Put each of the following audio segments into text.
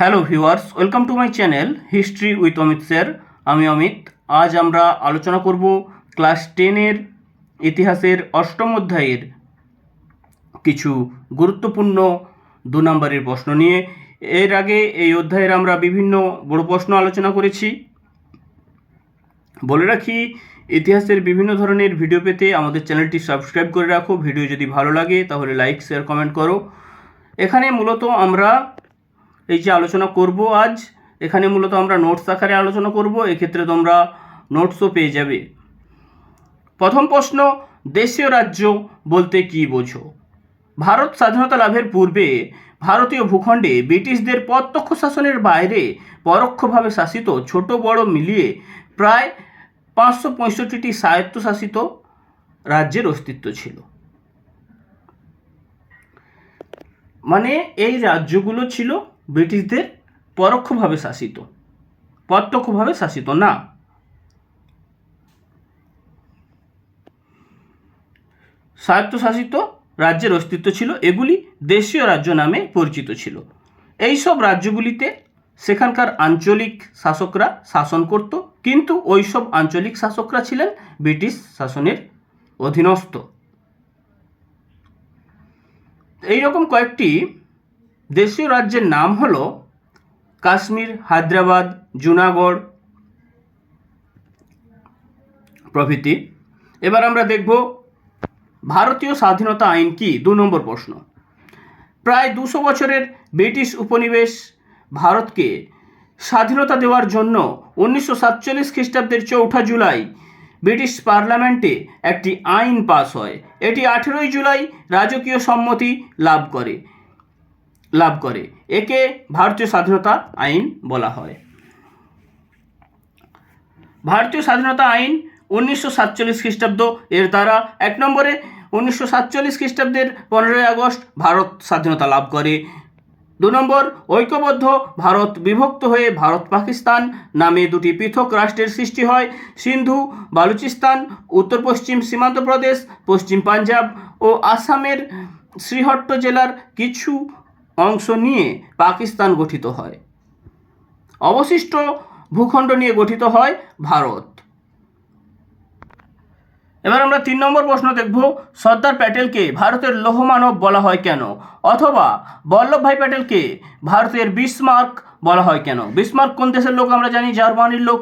Hello viewers welcome to my channel history with Amit sir আমি অমিত। আজ আমরা আলোচনা করব ক্লাস টেনের ইতিহাসের অষ্টম অধ্যায়ের কিছু গুরুত্বপূর্ণ দু নম্বরের প্রশ্ন নিয়ে। এর আগে এই অধ্যায়ের আমরা বিভিন্ন বড় প্রশ্ন আলোচনা করেছি। বলে রাখি, ইতিহাসের বিভিন্ন ধরনের ভিডিও পেতে আমাদের চ্যানেলটি সাবস্ক্রাইব করে রাখো। ভিডিও যদি ভালো লাগে, তাহলে লাইক শেয়ার কমেন্ট করো। এখানে মূলত আমরা এই যে আলোচনা করব আজ, এখানে মূলত আমরা নোটস আকারে আলোচনা করব, এক্ষেত্রে তোমরা নোটসও পেয়ে যাবে। প্রথম প্রশ্ন, দেশীয় রাজ্য বলতে কি বোঝো? ভারত স্বাধীনতা লাভের পূর্বে ভারতীয় ভূখণ্ডে ব্রিটিশদের প্রত্যক্ষ শাসনের বাইরে পরোক্ষভাবে শাসিত ছোট বড় মিলিয়ে প্রায় পাঁচশো পঁয়ষট্টিটি স্বায়ত্তশাসিত রাজ্যের অস্তিত্ব ছিল। মানে এই রাজ্যগুলো ছিল ব্রিটিশদের পরোক্ষভাবে শাসিত, প্রত্যক্ষভাবে শাসিত না। স্বায়ত্তশাসিত রাজ্যের অস্তিত্ব ছিল, এগুলি দেশীয় রাজ্য নামে পরিচিত ছিল। এই সব রাজ্যগুলিতে সেখানকার আঞ্চলিক শাসকরা শাসন করত, কিন্তু ওই সব আঞ্চলিক শাসকরা ছিলেন ব্রিটিশ শাসনের অধীনস্থ। এইরকম কয়েকটি দেশীয় রাজ্যের নাম হল কাশ্মীর, হায়দ্রাবাদ, জুনাগড় প্রভৃতি। এবার আমরা দেখব ভারতীয় স্বাধীনতা আইন কি? দু নম্বর প্রশ্ন। প্রায় দুশো বছরের ব্রিটিশ উপনিবেশ ভারতকে স্বাধীনতা দেওয়ার জন্য উনিশশো সাতচল্লিশ খ্রিস্টাব্দের চৌঠা জুলাই ব্রিটিশ পার্লামেন্টে একটি আইন পাস হয়। এটি আঠেরোই জুলাই রাজকীয় সম্মতি লাভ করে। লাভ করে। একে ভারতীয় স্বাধীনতা আইন বলা হয়। ভারতীয় স্বাধীনতা আইন উনিশশো সাতচল্লিশ খ্রিস্টাব্দ, এর দ্বারা এক নম্বরে উনিশশো সাতচল্লিশ খ্রিস্টাব্দের পনেরোই আগস্ট ভারত স্বাধীনতা লাভ করে। দু নম্বর, ঐক্যবদ্ধ ভারত বিভক্ত হয়ে ভারত পাকিস্তান নামে দুটি পৃথক রাষ্ট্রের সৃষ্টি হয়। সিন্ধু, বালুচিস্তান, উত্তর পশ্চিম সীমান্ত প্রদেশ, পশ্চিম পাঞ্জাব ও আসামের শ্রীহট্ট জেলার কিছু অংশ নিয়ে পাকিস্তান গঠিত হয়। অবশিষ্ট ভূখণ্ড নিয়ে গঠিত হয় ভারত। এবার আমরা তিন নম্বর প্রশ্ন দেখব, সর্দার প্যাটেলকে ভারতের লৌহমানব বলা হয় কেন? অথবা বল্লভভাই প্যাটেলকে ভারতের বিসমার্ক বলা হয় কেন? বিসমার্ক কোন দেশের লোক আমরা জানি? জার্মানির লোক।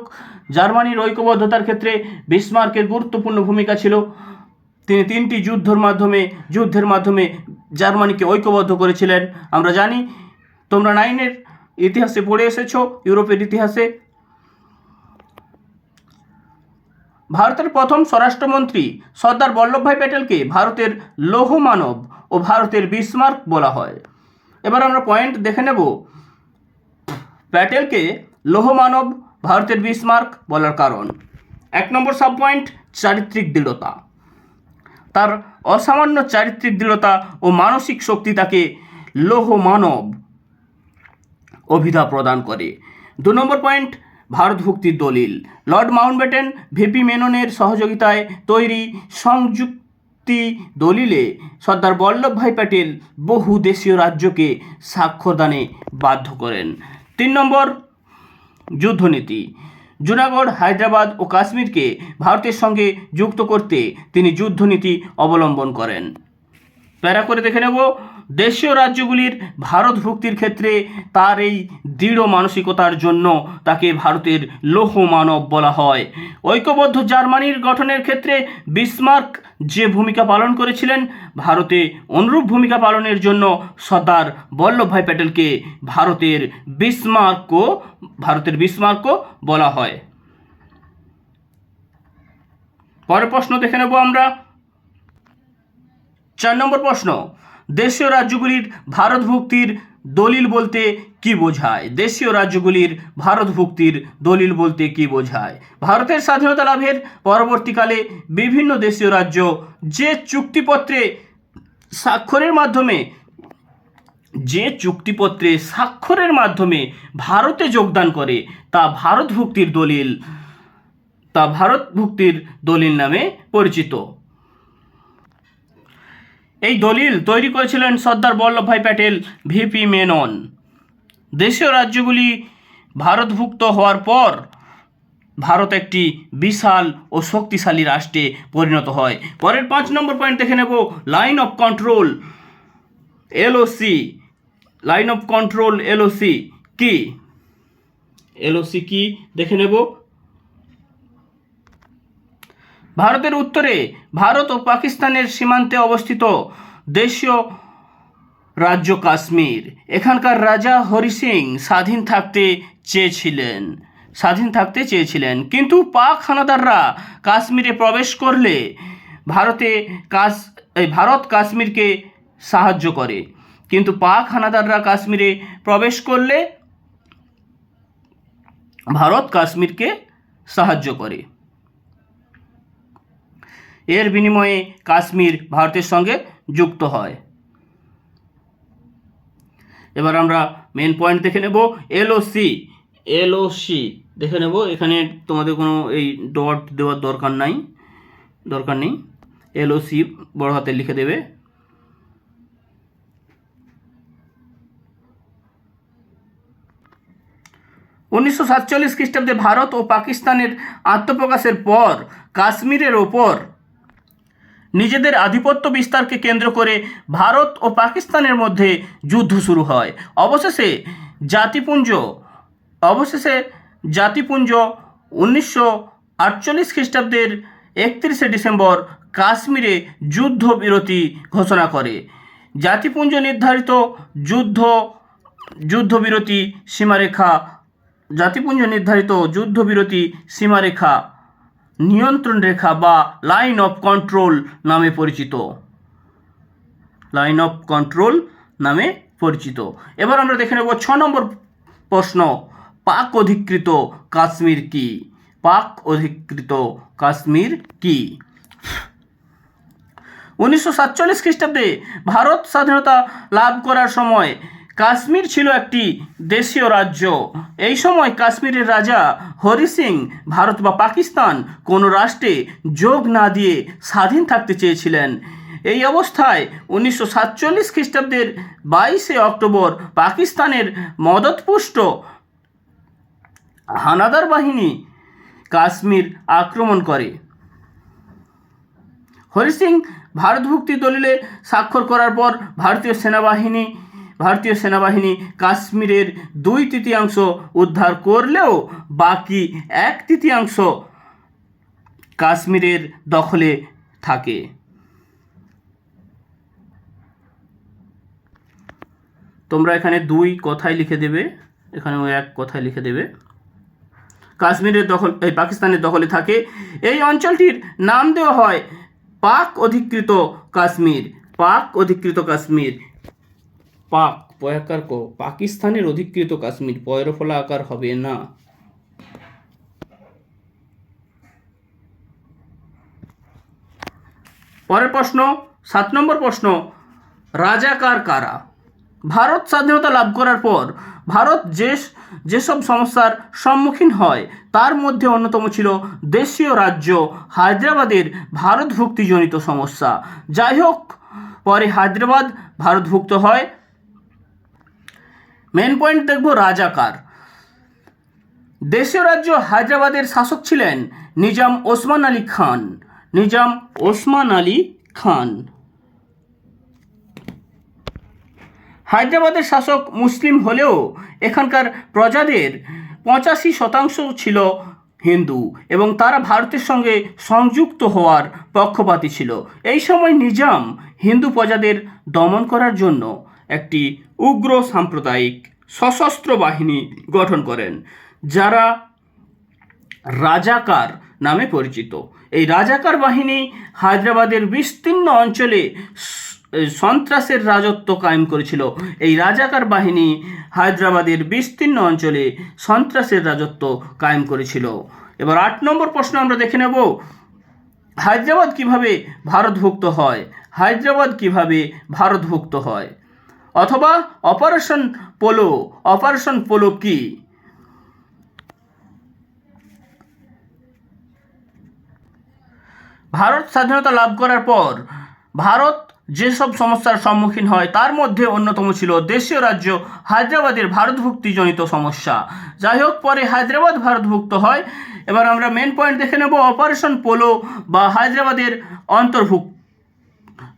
জার্মানির ঐক্যবদ্ধতার ক্ষেত্রে বিসমার্কের গুরুত্বপূর্ণ ভূমিকা ছিল। তিনি তিনটি যুদ্ধর মাধ্যমে, যুদ্ধের মাধ্যমে জার্মানিকে ঐক্যবদ্ধ করেছিলেন। আমরা জানি, তোমরা নাইনের ইতিহাসে পড়ে এসেছ, ইউরোপের ইতিহাসে। ভারতের প্রথম স্বরাষ্ট্রমন্ত্রী সর্দার বল্লভভাই প্যাটেলকে ভারতের লৌহ মানব ও ভারতের বিসমার্ক বলা হয়। এবার আমরা পয়েন্ট দেখে নেব। প্যাটেলকে লৌহ মানব ভারতের বিসমার্ক বলার কারণ। এক নম্বর সাব পয়েন্ট চারিত্রিক দৃঢ়তা। তার অসামান্য চারিত্রিক দৃঢ়তা ও মানসিক শক্তি তাকে লৌহ মানব অভিধা প্রদান করে। দু নম্বর পয়েন্ট, ভারত ভুক্তির দলিল। লর্ড মাউন্টব্যাটেন ভিপি মেননের সহযোগিতায় তৈরি সংযুক্তি দলিলে সর্দার বল্লভভাই প্যাটেল বহু দেশীয় রাজ্যকে স্বাক্ষরদানে বাধ্য করেন। তিন নম্বর, যুদ্ধনীতি। জুনাগড়, হায়দ্রাবাদ ও কাশ্মীরকে ভারতের সঙ্গে যুক্ত করতে তিনি যুদ্ধনীতি অবলম্বন করেন। প্যারা করে দেখে নেব। দেশীয় রাজ্যগুলির ভারত ভুক্তির ক্ষেত্রে তার এই দৃঢ় মানসিকতার জন্য তাকে ভারতের লৌহ মানব বলা হয়। ঐক্যবদ্ধ জার্মানির গঠনের ক্ষেত্রে বিসমার্ক যে ভূমিকা পালন করেছিলেন, ভারতে অনুরূপ ভূমিকা পালনের জন্য সর্দার বল্লভভাই প্যাটেলকে ভারতের বিসমার্কও ভারতের বিসমার্কও বলা হয়। পরের প্রশ্ন দেখে নেব আমরা। চার নম্বর প্রশ্ন দেশীয় রাজ্যগুলির ভারত ভুক্তির দলিল বলতে কি বোঝায়? দেশীয় রাজ্যগুলির ভারত ভুক্তির দলিল বলতে কি বোঝায়? ভারতের স্বাধীনতা লাভের পরবর্তীকালে বিভিন্ন দেশীয় রাজ্য যে চুক্তিপত্রে স্বাক্ষরের মাধ্যমে, যে চুক্তিপত্রে স্বাক্ষরের মাধ্যমে ভারতে যোগদান করে, তা ভারত ভুক্তির দলিল, তা ভারত ভুক্তির দলিল নামে পরিচিত। এই দলিল তৈরি করেছিলেন সর্দার বল্লভভাই প্যাটেল, ভিপি মেনন। দেশীয় রাজ্যগুলি ভারতভুক্ত হওয়ার পর ভারত একটি বিশাল ও শক্তিশালী রাষ্ট্রে পরিণত হয়। পরের পাঁচ নম্বর পয়েন্ট দেখে নেব, line of control, LOC. Line of control, LOC কি? এলওসি কি? দেখে নেব। ভারতের উত্তরে ভারত ও পাকিস্তানের সীমান্তে অবস্থিত দেশীয় রাজ্য কাশ্মীর। এখানকার রাজা হরি সিং স্বাধীন থাকতে চেয়েছিলেন, স্বাধীন থাকতে চেয়েছিলেন। কিন্তু পাক হানাদাররা কাশ্মীরে প্রবেশ করলে ভারতে কাশ এই ভারত কাশ্মীরকে সাহায্য করে। কিন্তু পাক হানাদাররা কাশ্মীরে প্রবেশ করলে ভারত কাশ্মীরকে সাহায্য করে। এর বিনিময়ে কাশ্মীর ভারতের সঙ্গে যুক্ত হয়। এবার আমরা মেন পয়েন্ট দেখে নেব এলওসি এলওসি দেখে নেব, এখানে তোমাদের কোনো এই ডট দেওয়ার দরকার নাই, দরকার নেই। এলওসি বড় হাতে লিখে দেবে। উনিশশো সাতচল্লিশ খ্রিস্টাব্দে ভারত ও পাকিস্তানের আত্মপ্রকাশের পর কাশ্মীরের ওপর নিজেদের আধিপত্য বিস্তারকে কেন্দ্র করে ভারত ও পাকিস্তানের মধ্যে যুদ্ধ শুরু হয়। অবশেষে জাতিপুঞ্জ অবশেষে জাতিপুঞ্জ উনিশশো আটচল্লিশ খ্রিস্টাব্দের একত্রিশে ডিসেম্বর কাশ্মীরে যুদ্ধবিরতি ঘোষণা করে। জাতিপুঞ্জ নির্ধারিত যুদ্ধ, যুদ্ধবিরতি সীমারেখা, জাতিপুঞ্জ নির্ধারিত যুদ্ধবিরতি সীমারেখা নিয়ন্ত্রণ রেখা বা লাইন অফ কন্ট্রোল নামে পরিচিত। লাইন অফ কন্ট্রোল নামে পরিচিত। এবার আমরা দেখে নেব ছ নম্বর প্রশ্ন, পাক অধিকৃত কাশ্মীর কি? পাক অধিকৃত কাশ্মীর কি? উনিশশো সাতচল্লিশ খ্রিস্টাব্দে ভারত স্বাধীনতা লাভ করার সময় কাশ্মীর ছিল একটি দেশীয় রাজ্য। এই সময় কাশ্মীরের রাজা হরি সিং ভারত বা পাকিস্তান কোনো রাষ্ট্রে যোগ না দিয়ে স্বাধীন থাকতে চেয়েছিলেন। এই অবস্থায় উনিশশো সাতচল্লিশ খ্রিস্টাব্দের বাইশে অক্টোবর পাকিস্তানের মদতপুষ্ট হানাদার বাহিনী কাশ্মীর আক্রমণ করে। হরি সিং ভারতভুক্তি দলিলে স্বাক্ষর করার পর ভারতীয় সেনাবাহিনী ভারতীয় সেনাবাহিনী কাশ্মীরের দুই তৃতীয়াংশ উদ্ধার করলেও বাকি এক তৃতীয়াংশ কাশ্মীরের দখলে থাকে। তোমরা এখানে দুই কথায় লিখে দেবে, এখানেও এক কথায় লিখে দেবে। কাশ্মীরের দখল, এই পাকিস্তানের দখলে থাকে। এই অঞ্চলটির নাম দেওয়া হয় পাক অধিকৃত কাশ্মীর, পাক অধিকৃত কাশ্মীর। পাক পয়াকার কো, পাকিস্তানের অধিকৃত কাশ্মীর, পয়রফলা আকার হবে না। পরের প্রশ্ন, সাত নম্বর প্রশ্ন রাজাকার কারা? ভারত স্বাধীনতা লাভ করার পর, ভারত যে, যেসব সমস্যার সম্মুখীন হয়, তার মধ্যে অন্যতম ছিল দেশীয় রাজ্য হায়দ্রাবাদের ভারতভুক্তিজনিত সমস্যা। যাই হোক, পরে হায়দ্রাবাদ ভারতভুক্ত হয় মেন পয়েন্ট দেখব রাজাকার দেশীয় রাজ্য হায়দ্রাবাদের শাসক ছিলেন নিজাম ওসমান আলী খান। নিজাম ওসমান আলী খান। হায়দ্রাবাদের শাসক মুসলিম হলেও এখানকার প্রজাদের পঁচাশি শতাংশ ছিল হিন্দু এবং তারা ভারতের সঙ্গে সংযুক্ত হওয়ার পক্ষপাতী ছিল। এই সময় নিজাম হিন্দু প্রজাদের দমন করার জন্য একটি উগ্র সাম্প্রদায়িক সশস্ত্র বাহিনী গঠন করেন, যারা রাজাকার নামে পরিচিত। এই রাজাকার বাহিনী হায়দ্রাবাদের বিস্তীর্ণ অঞ্চলে সন্ত্রাসের রাজত্ব কায়েম করেছিল। এই রাজাকার বাহিনী হায়দ্রাবাদের বিস্তীর্ণ অঞ্চলে সন্ত্রাসের রাজত্ব কায়েম করেছিল। এবার আট নম্বর প্রশ্ন আমরা দেখে নেব, হায়দ্রাবাদ কীভাবে ভারতভুক্ত হয়? হায়দ্রাবাদ কীভাবে ভারতভুক্ত হয়? অথবা অপারেশন পোলো অপারেশন পোলো কি? ভারত স্বাধীনতা লাভ করার পর, ভারত যেসব সমস্যার সম্মুখীন হয়, তার মধ্যে অন্যতম ছিল দেশীয় রাজ্য হায়দ্রাবাদের ভারতভুক্তিজনিত সমস্যা। যাই হোক, পরে হায়দ্রাবাদ ভারতভুক্ত হয়। এবার আমরা মেন পয়েন্ট দেখে নেব, অপারেশন পোলো বা হায়দ্রাবাদের অন্তর্ভুক্ত,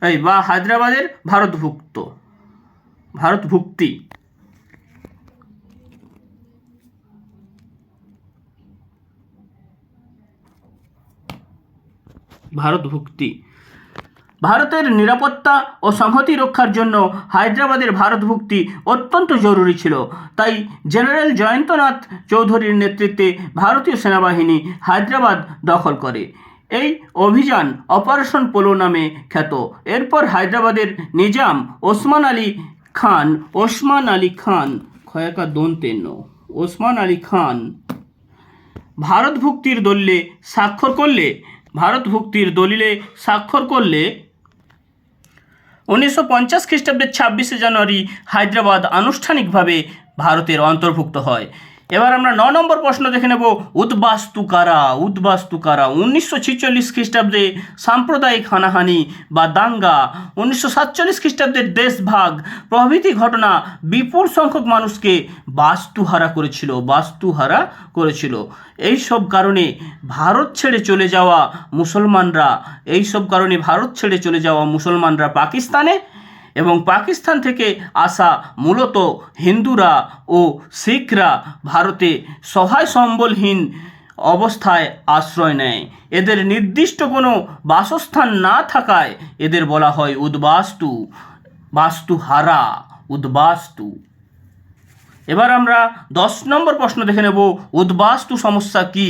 এই বা হায়দ্রাবাদের ভারতভুক্ত। ভারতভুক্তি ভারতভুক্তি ভারতের নিরাপত্তা ও সংহতি রক্ষার জন্য হায়দ্রাবাদের ভারতভুক্তি অত্যন্ত জরুরি ছিল। তাই জেনারেল জয়ন্তনাথ চৌধুরীর নেতৃত্বে ভারতীয় সেনাবাহিনী হায়দ্রাবাদ দখল করে। এই অভিযান অপারেশন পোলো নামে খ্যাত। এরপর হায়দ্রাবাদের নিজাম ওসমান আলী খান, ওসমান আলী খান, খয়াকা দন্তেন্ন ওসমান আলী খান। ভারত ভুক্তির দলিলে স্বাক্ষর করলে, ভারত ভুক্তির দলিলে স্বাক্ষর করলে উনিশশো পঞ্চাশ খ্রিস্টাব্দের ছাব্বিশে জানুয়ারি হায়দ্রাবাদ আনুষ্ঠানিকভাবে ভারতের অন্তর্ভুক্ত হয়। এবার আমরা ন নম্বর প্রশ্ন দেখে নেব। উদ্বাস্তু কারা কারা উনিশশো ছিচল্লিশ খ্রিস্টাব্দে সাম্প্রদায়িক হানাহানি বা দাঙ্গা, উনিশশো সাতচল্লিশ খ্রিস্টাব্দের দেশভাগ প্রভৃতি ঘটনা বিপুল সংখ্যক মানুষকে বাস্তুহারা করেছিল বাস্তুহারা করেছিল। এই সব কারণে ভারত ছেড়ে চলে যাওয়া মুসলমানরা এই সব কারণে ভারত ছেড়ে চলে যাওয়া মুসলমানরা পাকিস্তানে এবং পাকিস্তান থেকে আসা মূলত হিন্দুরা ও শিখরা ভারতে সহায় সম্বলহীন অবস্থায় আশ্রয় নেয়। এদের নির্দিষ্ট কোনো বাসস্থান না থাকায় এদের বলা হয় উদ্বাস্তু, বাস্তুহারা, উদ্বাস্তু। এবার আমরা দশ নম্বর প্রশ্ন দেখে নেব, উদ্বাস্তু সমস্যা কি?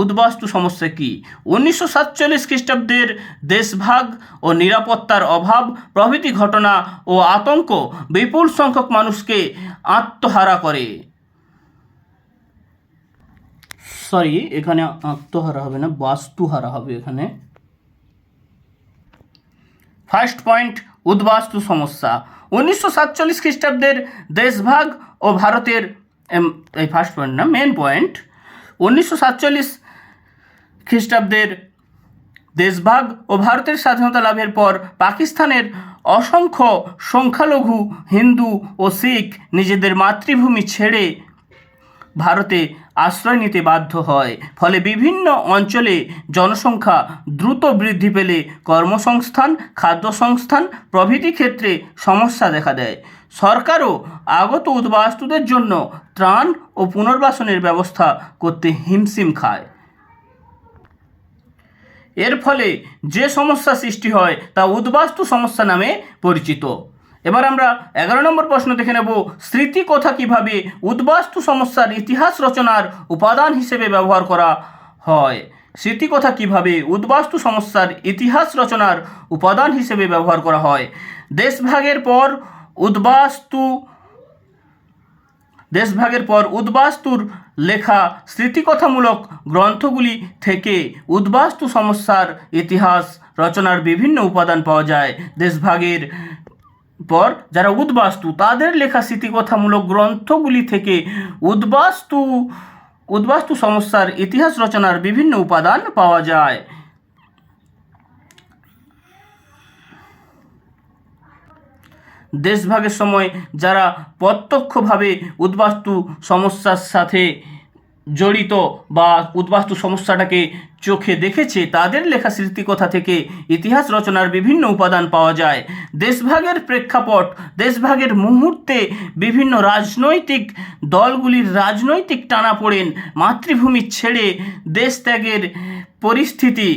উদ্বাস্তু সমস্যা কি? উনিশশো সাতচল্লিশ খ্রিস্টাব্দের দেশভাগ ও নিরাপত্তার অভাব, প্রভৃতি ঘটনা ও আতঙ্ক বিপুল সংখ্যক মানুষকে আত্মহারা করে। সরি এখানে আত্মহারা হবে না, বাস্তুহারা হবে এখানে। ফার্স্ট পয়েন্ট উদ্বাস্তু সমস্যা। উনিশশো সাতচল্লিশ খ্রিস্টাব্দের দেশভাগ ও ভারতের এই ফার্স্ট পয়েন্ট না মেন পয়েন্ট উনিশশো সাতচল্লিশ খ্রিস্টাব্দের দেশভাগ ও ভারতের স্বাধীনতা লাভের পর পাকিস্তানের অসংখ্য সংখ্যালঘু হিন্দু ও শিখ নিজেদের মাতৃভূমি ছেড়ে ভারতে আশ্রয় নিতে বাধ্য হয়। ফলে বিভিন্ন অঞ্চলে জনসংখ্যা দ্রুত বৃদ্ধি পেলে কর্মসংস্থান খাদ্য সংস্থান প্রভৃতি ক্ষেত্রে সমস্যা দেখা দেয়। সরকারও আগত উদ্বাস্তুদের জন্য ত্রাণ ও পুনর্বাসনের ব্যবস্থা করতে হিমশিম খায়। এর ফলে যে সমস্যা সৃষ্টি হয় তা উদ্বাস্তু সমস্যা নামে পরিচিত। এবার আমরা এগারো নম্বর প্রশ্ন দেখে নেব, স্মৃতি কথা কীভাবে উদ্বাস্তু সমস্যার ইতিহাস রচনার উপাদান হিসেবে ব্যবহার করা হয়? স্মৃতিকথা কীভাবে উদ্বাস্তু সমস্যার ইতিহাস রচনার উপাদান হিসেবে ব্যবহার করা হয়? দেশভাগের পর উদ্বাস্তু, দেশভাগের পর উদ্বাস্তুর লেখা স্মৃতিকথামূলক গ্রন্থগুলি থেকে উদ্বাস্তু সমস্যার ইতিহাস রচনার বিভিন্ন উপাদান পাওয়া যায়। দেশভাগের পর যারা উদ্বাস্তু, তাদের লেখা স্মৃতিকথামূলক গ্রন্থগুলি থেকে উদ্বাস্তু উদ্বাস্তু সমস্যার ইতিহাস রচনার বিভিন্ন উপাদান পাওয়া যায়। দেশভাগের সময় যারা প্রত্যক্ষভাবে উদ্বাস্তু সমস্যার সাথে জড়িত বা উদ্বাস্তু সমস্যাটাকে চোখে দেখেছে, তাদের লেখা স্মৃতিকথা থেকে ইতিহাস রচনার বিভিন্ন উপাদান পাওয়া যায়। দেশভাগের প্রেক্ষাপট, দেশভাগের মুহূর্তে বিভিন্ন রাজনৈতিক দলগুলির রাজনৈতিক টানা পড়েন মাতৃভূমি ছেড়ে দেশ ত্যাগের পরিস্থিতি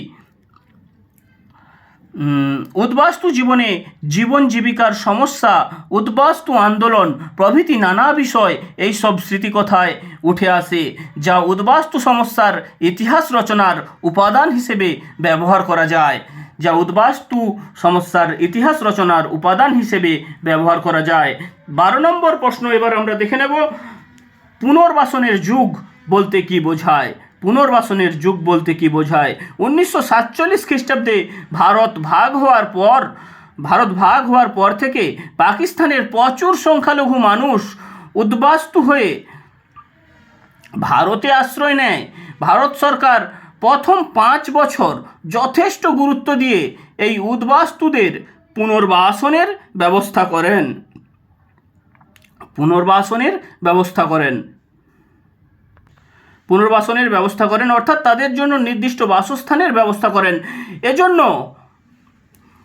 উদ্বাস্তু জীবনে জীবন জীবিকার সমস্যা, উদ্বাস্তু আন্দোলন প্রভৃতি নানা বিষয় এই সব স্মৃতিকথায় উঠে আসে, যা উদ্বাস্তু সমস্যার ইতিহাস রচনার উপাদান হিসেবে ব্যবহার করা যায়, যা উদ্বাস্তু সমস্যার ইতিহাস রচনার উপাদান হিসেবে ব্যবহার করা যায়। বারো নম্বর প্রশ্ন এবার আমরা দেখে নেব। পুনর্বাসনের যুগ বলতে কি বোঝায়? পুনর্বাসনের যুগ বলতে কি বোঝায়? উনিশশো সাতচল্লিশ খ্রিস্টাব্দে ভারত ভাগ হওয়ার পর, ভারত ভাগ হওয়ার পর থেকে পাকিস্তানের প্রচুর সংখ্যালঘু মানুষ উদ্বাস্তু হয়ে ভারতে আশ্রয় নেয়। ভারত সরকার প্রথম পাঁচ বছর যথেষ্ট গুরুত্ব দিয়ে এই উদ্বাস্তুদের পুনর্বাসনের ব্যবস্থা করেন। পুনর্বাসনের ব্যবস্থা করেন। পুনর্বাসনের ব্যবস্থা করেন, অর্থাৎ তাদের জন্য নির্দিষ্ট বাসস্থানের ব্যবস্থা করেন। এজন্য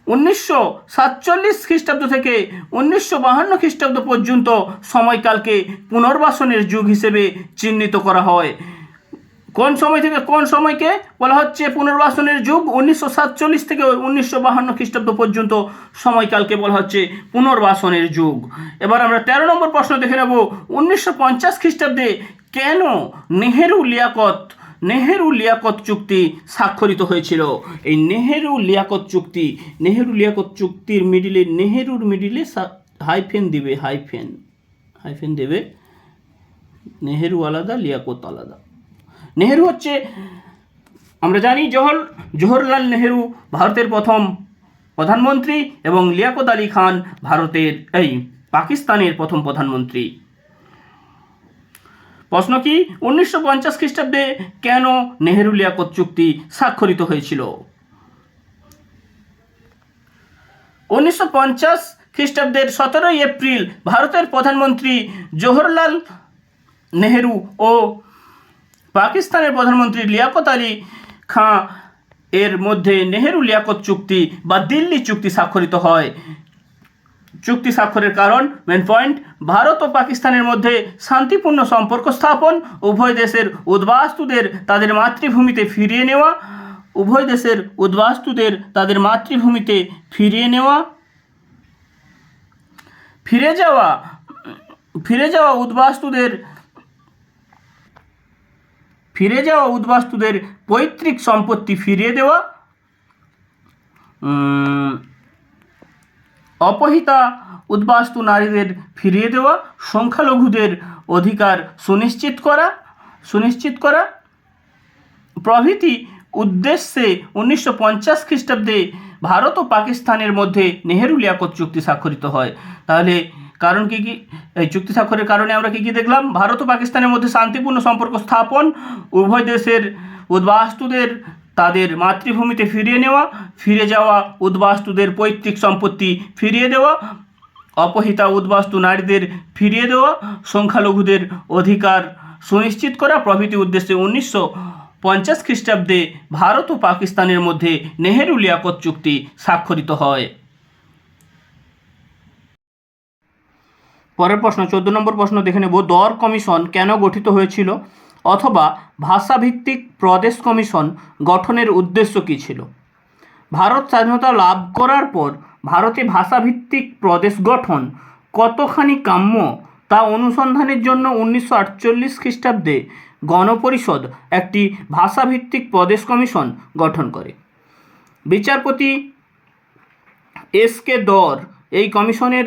উনিশশো সাতচল্লিশ খ্রিস্টাব্দ থেকে উনিশশো বাহান্ন খ্রিস্টাব্দ পর্যন্ত সময়কালকে পুনর্বাসনের যুগ হিসেবে চিহ্নিত করা হয়। কোন সময় থেকে কোন সময়কে? বলা হচ্ছে পুনর্বাসনের যুগ উনিশশো সাতচল্লিশ থেকে উনিশশো বাহান্ন খ্রিস্টাব্দ পর্যন্ত সময়কালকে বলা হচ্ছে পুনর্বাসনের যুগ। এবার আমরা তেরো নম্বর প্রশ্ন দেখে নেব। উনিশশো পঞ্চাশ খ্রিস্টাব্দে কেন নেহেরু লিয়াকত নেহেরু লিয়াকত চুক্তি স্বাক্ষরিত হয়েছিল? এই নেহেরু লিয়াকত চুক্তি, নেহেরু লিয়াকত চুক্তির মিডিলে, নেহেরুর মিডিলে হাইফেন দিবে, হাইফেন হাইফেন দেবে। নেহেরু আলাদা, লিয়াকত আলাদা। নেহেরু হচ্ছে, আমরা জানি জহর, জওহরলাল নেহেরু ভারতের প্রথম প্রধানমন্ত্রী এবং লিয়াকত আলী খান ভারতের, এই পাকিস্তানের প্রথম প্রধানমন্ত্রী। প্রশ্ন কি, উনিশশো পঞ্চাশ খ্রিস্টাব্দে কেন নেহেরু লিয়াকত চুক্তি স্বাক্ষরিত হয়েছিল? উনিশশো পঞ্চাশ খ্রিস্টাব্দের সতেরোই এপ্রিল ভারতের প্রধানমন্ত্রী জওহরলাল নেহেরু ও পাকিস্তানের প্রধানমন্ত্রী লিয়াকত আলী খাঁ এর মধ্যে নেহেরু লিয়াকত চুক্তি বা দিল্লি চুক্তি স্বাক্ষরিত হয়। চুক্তি স্বাক্ষরের কারণ মেন পয়েন্ট ভারত ও পাকিস্তানের মধ্যে শান্তিপূর্ণ সম্পর্ক স্থাপন, উভয় দেশের উদ্বাস্তুদের তাদের মাতৃভূমিতে ফিরিয়ে নেওয়া, উভয় দেশের উদ্বাস্তুদের তাদের মাতৃভূমিতে ফিরিয়ে নেওয়া, ফিরে যাওয়া ফিরে যাওয়া উদ্বাস্তুদের, ফিরে যাওয়া উদ্বাস্তুদের পৈতৃক সম্পত্তি ফিরিয়ে দেওয়া অপহিতা উদ্বাস্তু নারীদের ফিরিয়ে দেওয়া সংখ্যালঘুদের অধিকার সুনিশ্চিত করা সুনিশ্চিত করা। প্রভৃতি উদ্দেশ্যে উনিশশো পঞ্চাশ খ্রিস্টাব্দে ভারত ও পাকিস্তানের মধ্যে নেহেরু লিয়াকত চুক্তি স্বাক্ষরিত হয়। তাহলে কারণ কি কি? এই চুক্তি স্বাক্ষরের কারণে আমরা কি কি দেখলাম? ভারত ও পাকিস্তানের মধ্যে শান্তিপূর্ণ সম্পর্ক স্থাপন, উভয় দেশের উদ্বাস্তুদের তাদের মাতৃভূমিতে ফিরিয়ে নেওয়া, ফিরে যাওয়া উদ্বাস্তুদের পৈতৃক সম্পত্তি ফিরিয়ে দেওয়া, অপহিতা উদ্বাস্তু নারীদের ফিরিয়ে দেওয়া, সংখ্যালঘুদের অধিকার সুনিশ্চিত করা প্রভৃতি উদ্দেশ্যে উনিশশো পঞ্চাশ খ্রিস্টাব্দে ভারত ও পাকিস্তানের মধ্যে নেহেরু লিয়াকত চুক্তি স্বাক্ষরিত হয়। পরের প্রশ্ন, চোদ্দ নম্বর প্রশ্ন দেখে নেব। দর কমিশন কেন গঠিত হয়েছিল? অথবা ভাষাভিত্তিক প্রদেশ কমিশন গঠনের উদ্দেশ্য কী ছিল? ভারত স্বাধীনতা লাভ করার পর ভারতে ভাষাভিত্তিক প্রদেশ গঠন কতখানি কাম্য তা অনুসন্ধানের জন্য উনিশশো আটচল্লিশ খ্রিস্টাব্দে গণপরিষদ একটি ভাষাভিত্তিক প্রদেশ কমিশন গঠন করে। বিচারপতি এস কে দর এই কমিশনের,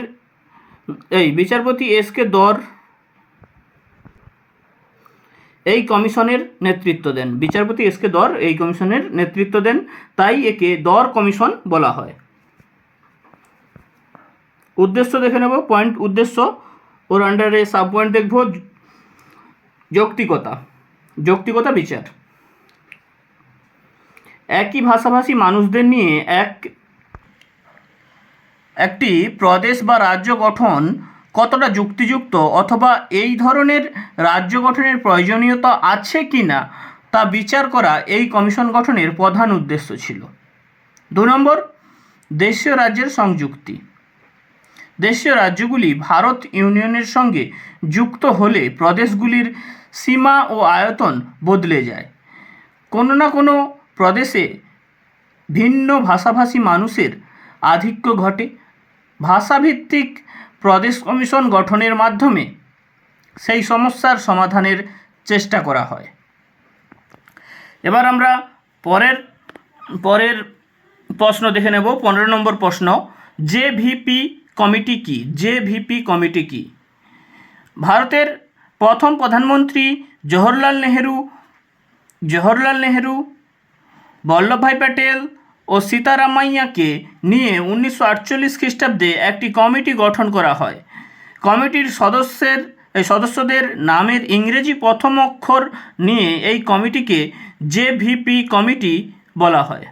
এই বিচারপতি এস কে দর এই কমিশনের নেতৃত্ব দেন। বিচারপতি এস কে দর এই কমিশনের নেতৃত্ব দেন, তাই একে দর কমিশন বলা হয়। উদ্দেশ্য দেখে নেব, পয়েন্ট উদ্দেশ্য ওর আন্ডারে সাব পয়েন্ট দেখব, যৌক্তিকতা। যৌক্তিকতা বিচার। একই ভাষাভাষী মানুষদের নিয়ে এক, একটি প্রদেশ বা রাজ্য গঠন কতটা যুক্তিযুক্ত অথবা এই ধরনের রাজ্য গঠনের প্রয়োজনীয়তা আছে কি না তা বিচার করা এই কমিশন গঠনের প্রধান উদ্দেশ্য ছিল। দু নম্বর, দেশীয় রাজ্যের সংযুক্তি। দেশীয় রাজ্যগুলি ভারত ইউনিয়নের সঙ্গে যুক্ত হলে প্রদেশগুলির সীমা ও আয়তন বদলে যায়। কোনো না কোনো প্রদেশে ভিন্ন ভাষাভাষী মানুষের আধিক্য ঘটে। ভাষাভিত্তিক প্রদেশ কমিশন গঠনের মাধ্যমে সেই সমস্যার সমাধানের চেষ্টা করা হয়। এবার আমরা পরের পরের প্রশ্ন দেখে নেব। পনেরো নম্বর প্রশ্ন, জে ভিপি কমিটি কি? জে ভিপি কমিটি কি? ভারতের প্রথম প্রধানমন্ত্রী জওহরলাল নেহেরু জওহরলাল নেহেরু, বল্লভভাই প্যাটেল ও সীতারামাইয়াকে নিয়ে উনিশশো আটচল্লিশ খ্রিস্টাব্দে একটি কমিটি গঠন করা হয়। কমিটির সদস্যের সদস্যদের নামের ইংরেজি প্রথম অক্ষর নিয়ে এই কমিটিকে জেভিপি কমিটি বলা হয়।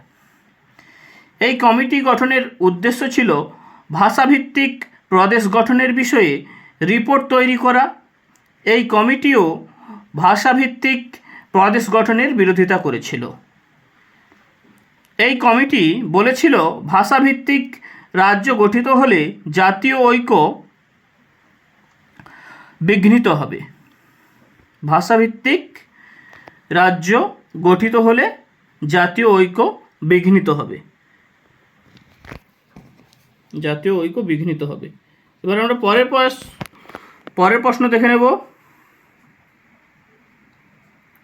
এই কমিটি গঠনের উদ্দেশ্য ছিল ভাষাভিত্তিক প্রদেশ গঠনের বিষয়ে রিপোর্ট তৈরি করা। এই কমিটিও ভাষাভিত্তিক প্রদেশ গঠনের বিরোধিতা করেছিল। এই কমিটি বলেছিল, ভাষাভিত্তিক রাজ্য গঠিত হলে জাতীয় ঐক্য বিঘ্নিত হবে। ভাষাভিত্তিক রাজ্য গঠিত হলে জাতীয় ঐক্য বিঘ্নিত হবে। জাতীয় ঐক্য বিঘ্নিত হবে। এবার আমরা পরের পরের প্রশ্ন দেখে নেব।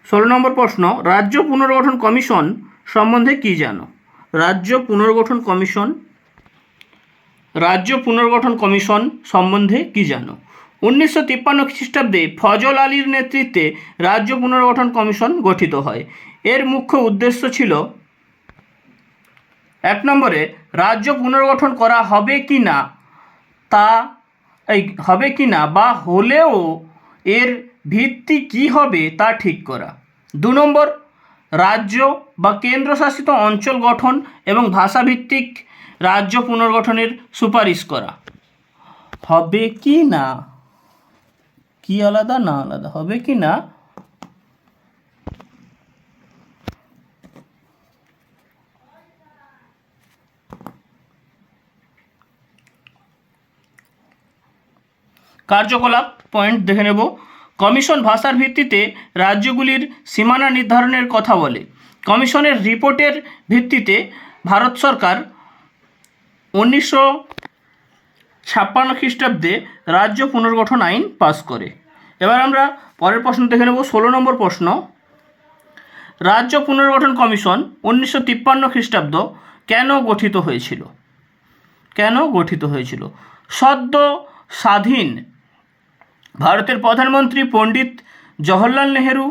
ষোলো নম্বর প্রশ্ন, রাজ্য পুনর্গঠন কমিশন সম্বন্ধে কি জানো? রাজ্য পুনর্গঠন কমিশন, রাজ্য পুনর্গঠন কমিশন সম্বন্ধে কি জানো? উনিশশো তিপ্পান্ন খ্রিস্টাব্দে ফজল আলীর নেতৃত্বে রাজ্য পুনর্গঠন কমিশন গঠিত হয়। এর মুখ্য উদ্দেশ্য ছিল, এক নম্বরে, রাজ্য পুনর্গঠন করা হবে কি না, তা, এই, হবে কি না বা হলেও এর ভিত্তি কি হবে তা ঠিক করা। দু নম্বর রাজ্য বা কেন্দ্রশাসিত অঞ্চল গঠন এবং ভাষাভিত্তিক রাজ্য পুনর্গঠনের সুপারিশ করা। হবে কি না? কি আলাদা, না আলাদা? হবে কি না? কার্যকলাপ পয়েন্ট দেখে নেব। কমিশন ভাষার ভিত্তিতে রাজ্যগুলির সীমানা নির্ধারণের কথা বলে। কমিশনের রিপোর্টের ভিত্তিতে ভারত সরকার উনিশশো ছাপ্পান্ন খ্রিস্টাব্দে রাজ্য পুনর্গঠন আইন পাস করে। এবার আমরা পরের প্রশ্ন দেখে নেব, ষোলো নম্বর প্রশ্ন। রাজ্য পুনর্গঠন কমিশন উনিশশো তিপ্পান্ন খ্রিস্টাব্দ কেন গঠিত হয়েছিল? কেন গঠিত হয়েছিল? সদ্য স্বাধীন ভারতের প্রধানমন্ত্রী পণ্ডিত জওহরলাল নেহেরু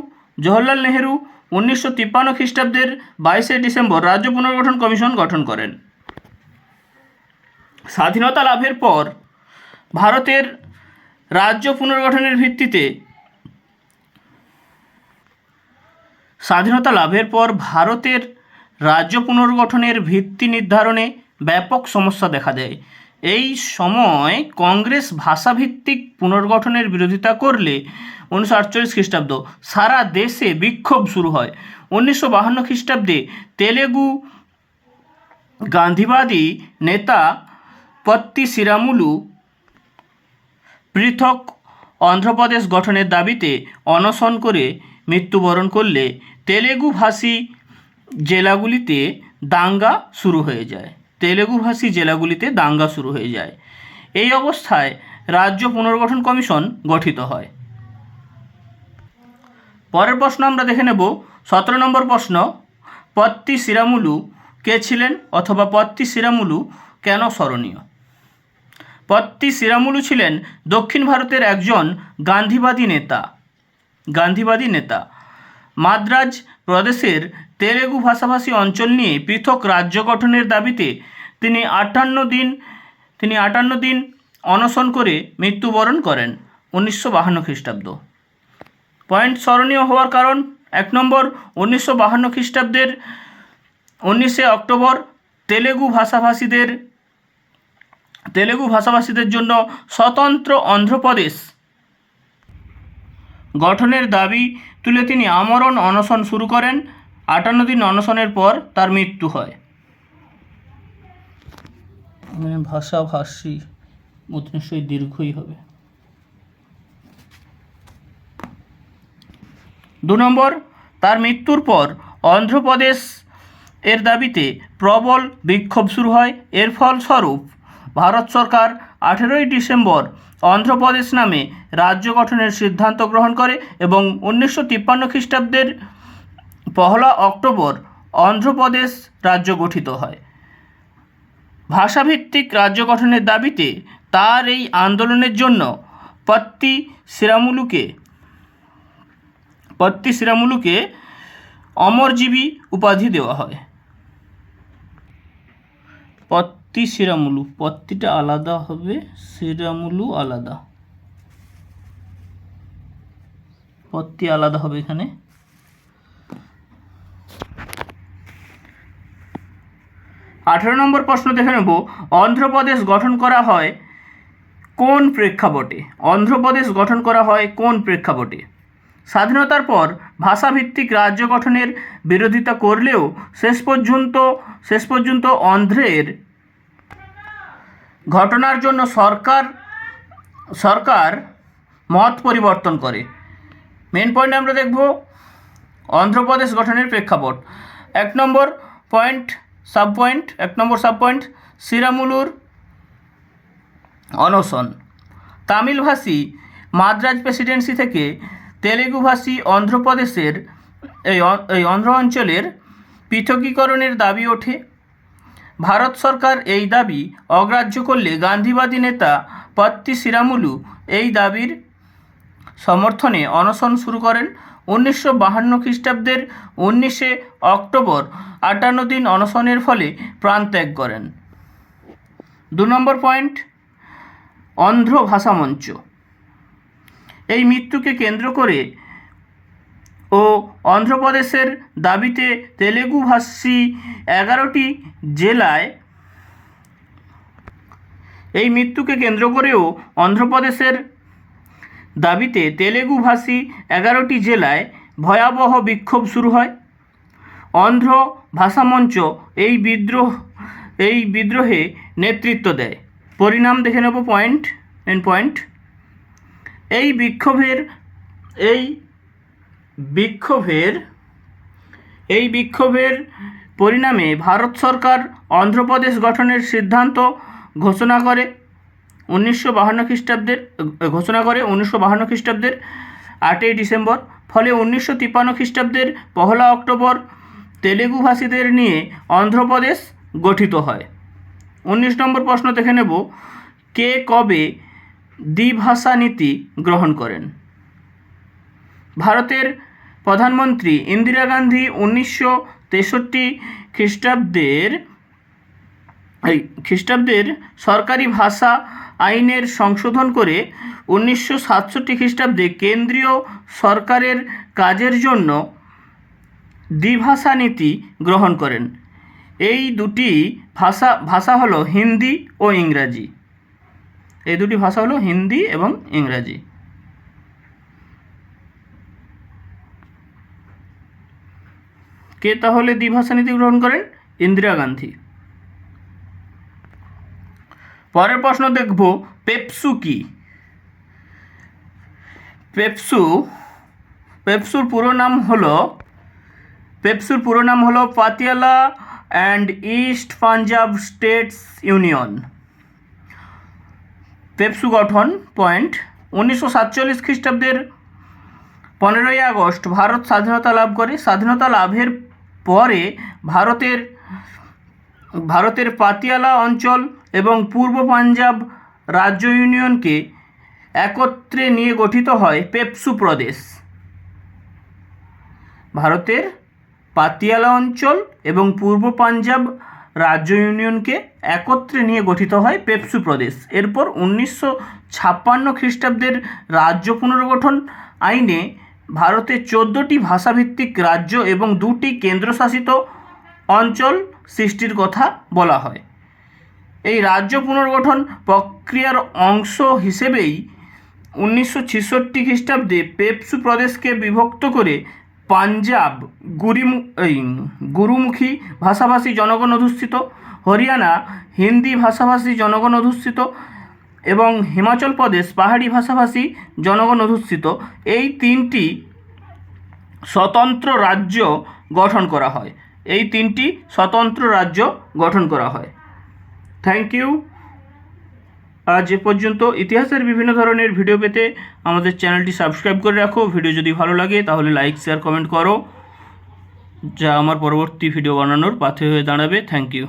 জওহরলাল নেহেরু উনিশশো তিপ্পান্ন খ্রিস্টাব্দের বাইশে ডিসেম্বর রাজ্য পুনর্গঠন কমিশন গঠন করেন। স্বাধীনতা লাভের পর ভারতের রাজ্য পুনর্গঠনের ভিত্তিতে স্বাধীনতা লাভের পর ভারতের রাজ্য পুনর্গঠনের ভিত্তি নির্ধারণে ব্যাপক সমস্যা দেখা দেয়। এই সময় কংগ্রেস ভাষাভিত্তিক পুনর্গঠনের বিরোধিতা করলে উনিশশো আটচল্লিশ খ্রিস্টাব্দ সারা দেশে বিক্ষোভ শুরু হয়। উনিশশো বাহান্ন খ্রিস্টাব্দে তেলেগু গান্ধীবাদী নেতা পত্তি শ্রীরামুলু পৃথক অন্ধ্রপ্রদেশ গঠনের দাবিতে অনশন করে মৃত্যুবরণ করলে তেলেগু ভাষী জেলাগুলিতে দাঙ্গা শুরু হয়ে যায়। তেলেগু ভাষী জেলাগুলিতে দাঙ্গা শুরু হয়ে যায়। এই অবস্থায় রাজ্য পুনর্গঠন কমিশন গঠিত হয়। পরের প্রশ্ন আমরা দেখে নেব। সতেরো নম্বর প্রশ্ন, পত্তি শ্রীরামুলু কে ছিলেন অথবা পত্তি শ্রীরামুলু কেন স্মরণীয়? পত্তি শ্রীরামুলু ছিলেন দক্ষিণ ভারতের একজন গান্ধীবাদী নেতা। গান্ধীবাদী নেতা। মাদ্রাজ প্রদেশের তেলেগু ভাষাভাষী অঞ্চল নিয়ে পৃথক রাজ্য গঠনের দাবিতে তিনি আটান্ন দিন, তিনি আটান্ন দিন অনশন করে মৃত্যুবরণ করেন উনিশশো বাহান্ন খ্রিস্টাব্দ। পয়েন্ট স্মরণীয় হওয়ার কারণ এক নম্বর, উনিশশো বাহান্ন খ্রিস্টাব্দের উনিশে অক্টোবর তেলেগু ভাষাভাষীদের তেলেগু ভাষাভাষীদের জন্য স্বতন্ত্র অন্ধ্রপ্রদেশ গঠনের দাবি তুলে তিনি আমরণ অনশন শুরু করেন। আটান্ন দিন অনশনের পর তার মৃত্যু হয়। মানে ভাষাভাষী নিশ্চয়ই দীর্ঘই হবে। দু নম্বর, তার মৃত্যুর পর অন্ধ্রপ্রদেশ এর দাবিতে প্রবল বিক্ষোভ শুরু হয়। এর ফলস্বরূপ ভারত সরকার আঠেরোই ডিসেম্বর অন্ধ্রপ্রদেশ নামে রাজ্য গঠনের সিদ্ধান্ত গ্রহণ করে এবং উনিশশো তিপ্পান্ন খ্রিস্টাব্দের পহলা অক্টোবর অন্ধ্রপ্রদেশ রাজ্য গঠিত হয়। ভাষাভিত্তিক রাজ্য গঠনের দাবিতে তার এই আন্দোলনের জন্য পত্তি শ্রীরামুলুকে পত্তি শ্রীরামুলুকে অমরজীবী উপাধি দেওয়া হয়। পত্তি শ্রীরামুলু পত্তিটা আলাদা হবে শ্রীরামুলু আলাদা। পত্তি আলাদা হবে এখানে। আঠেরো নম্বর প্রশ্ন দেখে নেব। অন্ধ্রপ্রদেশ গঠন করা হয় কোন প্রেক্ষাপটে? অন্ধ্রপ্রদেশ গঠন করা হয় কোন প্রেক্ষাপটে? স্বাধীনতার পর ভাষাভিত্তিক রাজ্য গঠনের বিরোধিতা করলেও শেষ পর্যন্ত শেষ পর্যন্ত অন্ধ্রের ঘটনার জন্য সরকার সরকার মত পরিবর্তন করে। মেন পয়েন্ট আমরা দেখব অন্ধ্রপ্রদেশ গঠনের প্রেক্ষাপট। এক নম্বর পয়েন্ট সাব পয়েন্ট এক নম্বর সাব পয়েন্ট সিরামুলুর অনশন। তামিলভাষী মাদ্রাজ প্রেসিডেন্সি থেকে তেলেগুভাষী অন্ধ্রপ্রদেশের এই অন্ধ্র অঞ্চলের পৃথকীকরণের দাবি ওঠে। ভারত সরকার এই দাবি অগ্রাহ্য করলে গান্ধীবাদী নেতা পত্তি সিরামুলু এই দাবির সমর্থনে অনশন শুরু করেন। উনিশশো বাহান্ন খ্রিস্টাব্দের উনিশে অক্টোবর আটান্ন দিন অনশনের ফলে প্রাণত্যাগ করেন। দু নম্বর পয়েন্ট, অন্ধ্র ভাষা মঞ্চ এই মৃত্যুকে কেন্দ্র করে ও অন্ধ্রপ্রদেশের দাবিতে তেলেগু ভাষী এগারোটি জেলায় এই মৃত্যুকে কেন্দ্র করেও অন্ধ্রপ্রদেশের দাবিতে তেলেগুভাষী এগারোটি জেলায় ভয়াবহ বিক্ষোভ শুরু হয়। অন্ধ্র ভাষামঞ্চ এই বিদ্রোহ, এই বিদ্রোহে নেতৃত্ব দেয়। পরিণাম দেখে নেব পয়েন্ট মেন পয়েন্ট এই বিক্ষোভের এই বিক্ষোভের এই বিক্ষোভের পরিণামে ভারত সরকার অন্ধ্রপ্রদেশ গঠনের সিদ্ধান্ত ঘোষণা করে। উনিশশো বাহান্ন খ্রিস্টাব্দের ঘোষণা করে উনিশশো বাহান্ন খ্রিস্টাব্দের আটই ডিসেম্বর। ফলে উনিশশো তিপ্পান্ন খ্রিস্টাব্দের পহলা অক্টোবর তেলেগু ভাষীদের নিয়ে অন্ধ্রপ্রদেশ গঠিত হয়। উনিশ নম্বর প্রশ্ন দেখে নেব, কে কবে দ্বিভাষা নীতি গ্রহণ করেন? ভারতের প্রধানমন্ত্রী ইন্দিরা গান্ধী উনিশশো তেষট্টি খ্রিস্টাব্দের খ্রিস্টাব্দের সরকারি ভাষা আইনের সংশোধন করে উনিশশো সাতষট্টি খ্রিস্টাব্দে কেন্দ্রীয় সরকারের কাজের জন্য দ্বিভাষা নীতি গ্রহণ করেন। এই দুটি ভাষা ভাষা হলো হিন্দি ও ইংরাজি। এই দুটি ভাষা হলো হিন্দি এবং ইংরাজি। কে তাহলে দ্বিভাষা নীতি গ্রহণ করেন? ইন্দিরা গান্ধী। পরের প্রশ্ন দেখব, পেপসু কি? পেপসু, পেপসুর পুরো নাম হলো, পেপসুর পুরো নাম হলো Patiala and East Punjab states union. PEPSU গঠন পয়েন্ট, উনিশশো সাতচল্লিশ খ্রিস্টাব্দের পনেরোই আগস্ট ভারত স্বাধীনতা লাভ করে। স্বাধীনতা লাভের পরে ভারতের ভারতের পাতিয়ালা অঞ্চল এবং পূর্ব পাঞ্জাব রাজ্য ইউনিয়নকে একত্রে নিয়ে গঠিত হয় পেপসু প্রদেশ। ভারতের পাতিয়ালা অঞ্চল এবং পূর্ব পাঞ্জাব রাজ্য ইউনিয়নকে একত্রে নিয়ে গঠিত হয় পেপসু প্রদেশ। এরপর উনিশশো ছাপ্পান্ন খ্রিস্টাব্দের রাজ্য পুনর্গঠন আইনে ভারতে চোদ্দোটি ভাষাভিত্তিক রাজ্য এবং দুটি কেন্দ্রশাসিত অঞ্চল সৃষ্টির কথা বলা হয়। এই রাজ্য পুনর্গঠন প্রক্রিয়ার অংশ হিসেবেই উনিশশো ছেষট্টি খ্রিস্টাব্দে পেপসু প্রদেশকে বিভক্ত করে পাঞ্জাব গুরিমু, এই গুরুমুখী ভাষাভাষী জনগণ অধ্যুষিত হরিয়ানা হিন্দি ভাষাভাষী জনগণ অধ্যুষিত এবং হিমাচল প্রদেশ পাহাড়ি ভাষাভাষী জনগণ অধ্যুষিত এই তিনটি স্বতন্ত্র রাজ্য গঠন করা হয়। এই তিনটি স্বতন্ত্র রাজ্য গঠন করা হয়। থ্যাংক ইউ আজ এ পর্যন্ত ইতিহাসের বিভিন্ন ধরনের ভিডিও পেতে আমাদের চ্যানেলটি সাবস্ক্রাইব করে রাখো। ভিডিও যদি ভালো লাগে, তাহলে লাইক শেয়ার কমেন্ট করো। যা আমার পরবর্তী ভিডিও বানানোর পাথে হয়ে দাঁড়াবে। Thank you